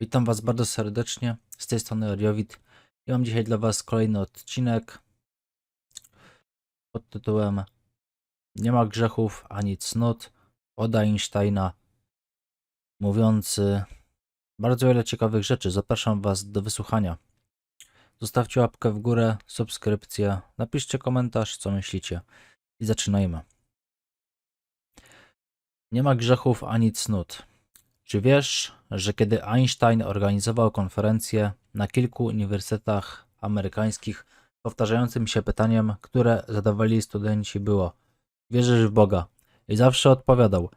Witam Was bardzo serdecznie. Z tej strony Oriowit. I mam dzisiaj dla Was kolejny odcinek pod tytułem Nie ma grzechów ani cnót od Einsteina, mówiący bardzo wiele ciekawych rzeczy. Zapraszam Was do wysłuchania. Zostawcie łapkę w górę, subskrypcję, napiszcie komentarz, co myślicie. I zaczynajmy. Nie ma grzechów ani cnót. Czy wiesz, że kiedy Einstein organizował konferencje na kilku uniwersytetach amerykańskich, powtarzającym się pytaniem, które zadawali studenci było: Wierzysz w Boga? I zawsze odpowiadał: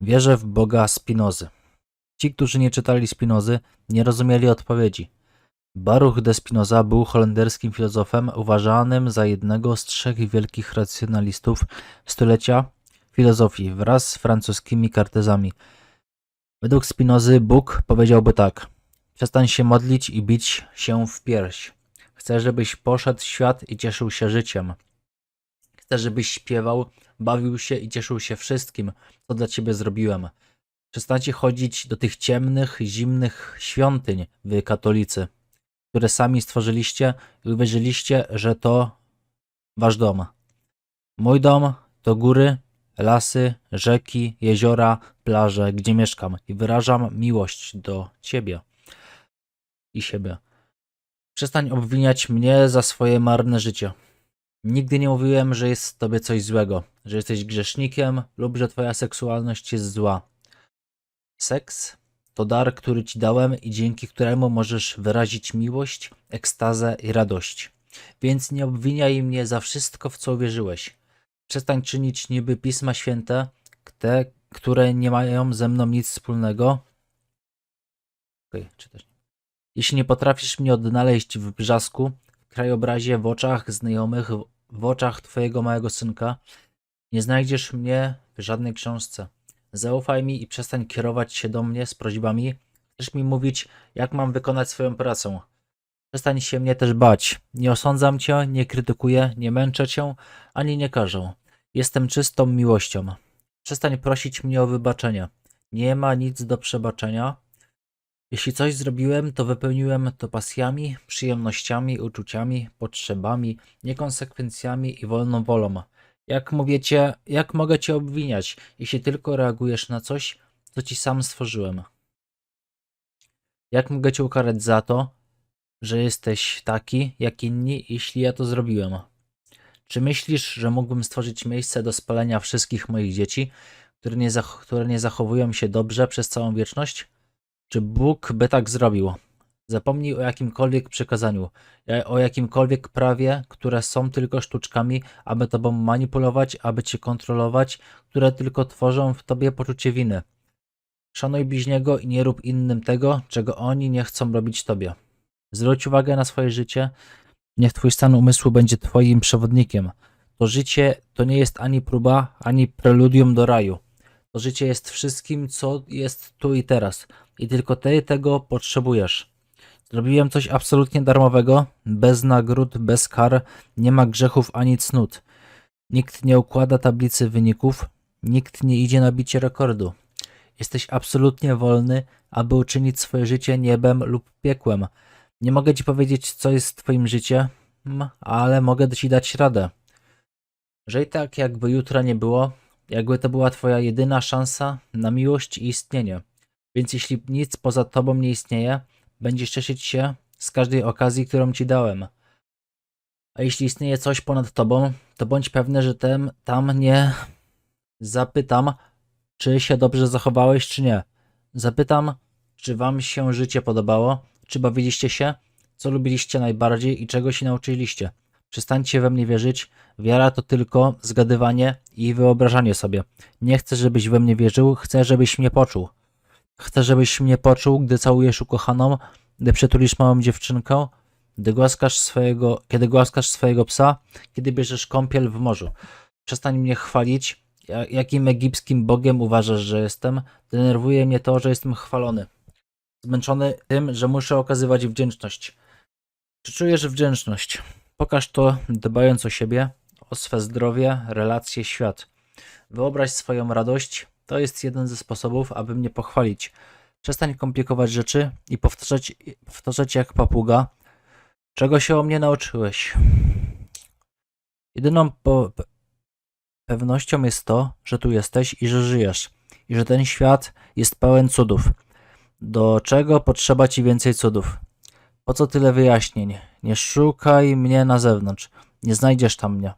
Wierzę w Boga Spinozy. Ci, którzy nie czytali Spinozy, nie rozumieli odpowiedzi. Baruch de Spinoza był holenderskim filozofem uważanym za jednego z trzech wielkich racjonalistów stulecia filozofii wraz z francuskimi kartezami. Według Spinozy Bóg powiedziałby tak: Przestań się modlić i bić się w pierś. Chcę, żebyś poszedł w świat i cieszył się życiem. Chcę, żebyś śpiewał, bawił się i cieszył się wszystkim, co dla ciebie zrobiłem. Przestańcie chodzić do tych ciemnych, zimnych świątyń, wy katolicy, które sami stworzyliście i uwierzyliście, że to wasz dom. Mój dom to góry, lasy, rzeki, jeziora, plaże, gdzie mieszkam i wyrażam miłość do ciebie i siebie. Przestań obwiniać mnie za swoje marne życie. Nigdy nie mówiłem, że jest w tobie coś złego, że jesteś grzesznikiem lub że twoja seksualność jest zła. Seks to dar, który ci dałem i dzięki któremu możesz wyrazić miłość, ekstazę i radość. Więc nie obwiniaj mnie za wszystko, w co uwierzyłeś. Przestań czynić niby pisma święte, te, które nie mają ze mną nic wspólnego. Okej, czytasz. Jeśli nie potrafisz mnie odnaleźć w brzasku, w krajobrazie, w oczach znajomych, w oczach twojego małego synka, nie znajdziesz mnie w żadnej książce. Zaufaj mi i przestań kierować się do mnie z prośbami. Chcesz mi mówić, jak mam wykonać swoją pracę. Przestań się mnie też bać. Nie osądzam cię, nie krytykuję, nie męczę cię, ani nie każę. Jestem czystą miłością. Przestań prosić mnie o wybaczenie. Nie ma nic do przebaczenia. Jeśli coś zrobiłem, to wypełniłem to pasjami, przyjemnościami, uczuciami, potrzebami, niekonsekwencjami i wolną wolą. Jak mówicie, jak mogę cię obwiniać, jeśli tylko reagujesz na coś, co ci sam stworzyłem? Jak mogę cię ukarać za to, że jesteś taki, jak inni, jeśli ja to zrobiłem? Czy myślisz, że mógłbym stworzyć miejsce do spalenia wszystkich moich dzieci, które nie, które nie zachowują się dobrze przez całą wieczność? Czy Bóg by tak zrobił? Zapomnij o jakimkolwiek przykazaniu, ja- o jakimkolwiek prawie, które są tylko sztuczkami, aby tobą manipulować, aby cię kontrolować, które tylko tworzą w tobie poczucie winy. Szanuj bliźniego i nie rób innym tego, czego oni nie chcą robić tobie. Zwróć uwagę na swoje życie, Niech twój stan umysłu będzie twoim przewodnikiem. To życie to nie jest ani próba, ani preludium do raju. To życie jest wszystkim, co jest tu i teraz. I tylko ty tego potrzebujesz. Zrobiłem coś absolutnie darmowego, bez nagród, bez kar, nie ma grzechów ani cnót. Nikt nie układa tablicy wyników, nikt nie idzie na bicie rekordu. Jesteś absolutnie wolny, aby uczynić swoje życie niebem lub piekłem. Nie mogę ci powiedzieć, co jest twoim życiem, ale mogę ci dać radę. Że i tak, jakby jutra nie było, jakby to była twoja jedyna szansa na miłość i istnienie. Więc jeśli nic poza tobą nie istnieje, będziesz cieszyć się z każdej okazji, którą ci dałem. A jeśli istnieje coś ponad tobą, to bądź pewny, że tem, tam nie zapytam, czy się dobrze zachowałeś, czy nie. Zapytam, czy wam się życie podobało, czy bawiliście się, co lubiliście najbardziej i czego się nauczyliście. Przestańcie we mnie wierzyć. Wiara to tylko zgadywanie i wyobrażanie sobie. Nie chcę, żebyś we mnie wierzył, chcę, żebyś mnie poczuł. Chcę, żebyś mnie poczuł, gdy całujesz ukochaną, gdy przytulisz małą dziewczynkę, gdy głaskasz swojego, kiedy głaskasz swojego psa, kiedy bierzesz kąpiel w morzu. Przestań mnie chwalić, ja- jakim egipskim bogiem uważasz, że jestem. Denerwuje mnie to, że jestem chwalony. Zmęczony tym, że muszę okazywać wdzięczność. Czy czujesz wdzięczność? Pokaż to, dbając o siebie, o swe zdrowie, relacje, świat. Wyobraź swoją radość. To jest jeden ze sposobów, aby mnie pochwalić. Przestań komplikować rzeczy i powtarzać, powtarzać jak papuga. Czego się o mnie nauczyłeś? Jedyną po, pe- pewnością jest to, że tu jesteś i że żyjesz. I że ten świat jest pełen cudów. Do czego potrzeba ci więcej cudów? Po co tyle wyjaśnień? Nie szukaj mnie na zewnątrz. Nie znajdziesz tam mnie.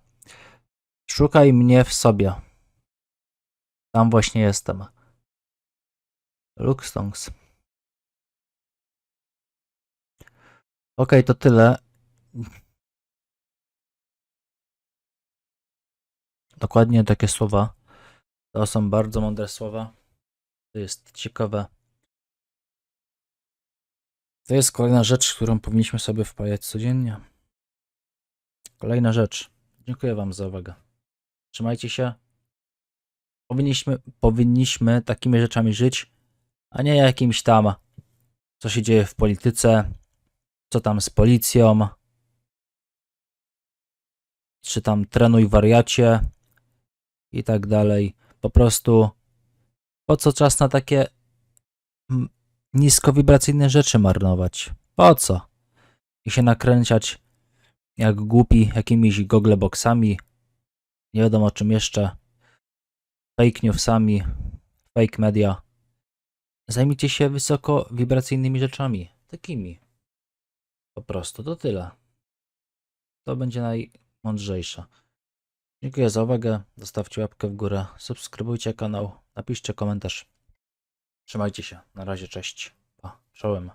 Szukaj mnie w sobie. Tam właśnie jestem. Luxtongs. Okej, to tyle. Dokładnie takie słowa. To są bardzo mądre słowa. To jest ciekawe. To jest kolejna rzecz, którą powinniśmy sobie wpajać codziennie. Kolejna rzecz. Dziękuję Wam za uwagę. Trzymajcie się. Powinniśmy, powinniśmy takimi rzeczami żyć, a nie jakimś tam, co się dzieje w polityce, co tam z policją, czy tam trenuj wariacie i tak dalej. Po prostu po co czas na takie niskowibracyjne rzeczy marnować? Po co? I się nakręcać jak głupi jakimiś googleboxami, nie wiadomo czym jeszcze, fake newsami, fake media. Zajmijcie się wysokowibracyjnymi rzeczami, takimi. Po prostu, to tyle. To będzie najmądrzejsze. Dziękuję za uwagę. Zostawcie łapkę w górę, subskrybujcie kanał, napiszcie komentarz. Trzymajcie się. Na razie, cześć. Pa. Czołem.